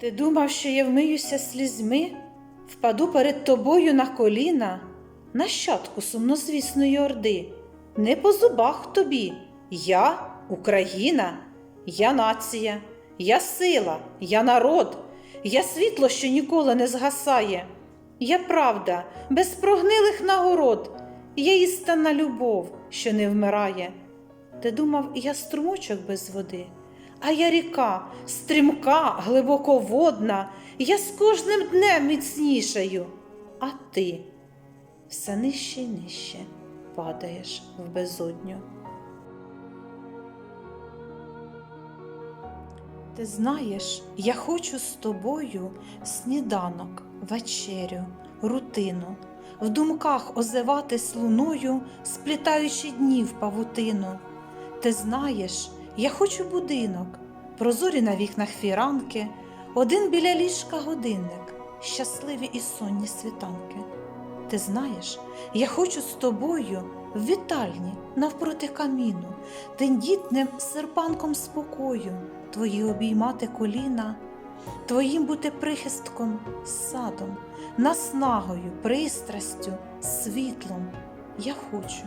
Ти думав, що я вмиюся слізьми, впаду перед тобою на коліна, нащадку сумнозвісної орди. Не по зубах тобі. Я Україна, я нація, я сила, я народ, я світло, що ніколи не згасає. Я правда, без прогнилих нагород, я істинна любов, що не вмирає. Ти думав, я струмочок без води, а я ріка, стрімка, глибоководна, я з кожним днем міцнішаю. А ти все нижче й нижче падаєш в безодню. Ти знаєш, я хочу з тобою сніданок, вечерю, рутину, в думках озиватись луною, сплітаючи дні в павутину. Ти знаєш, я хочу будинок, прозорі на вікнах фіранки, один біля ліжка годинник, щасливі і сонні світанки. Ти знаєш, я хочу з тобою в вітальні навпроти каміну, тендітним серпанком спокою, твої обіймати коліна, твоїм бути прихистком, садом, наснагою, пристрастю, світлом. Я хочу,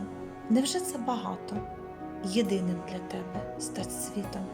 невже це багато? Єдиним для тебе стать світом.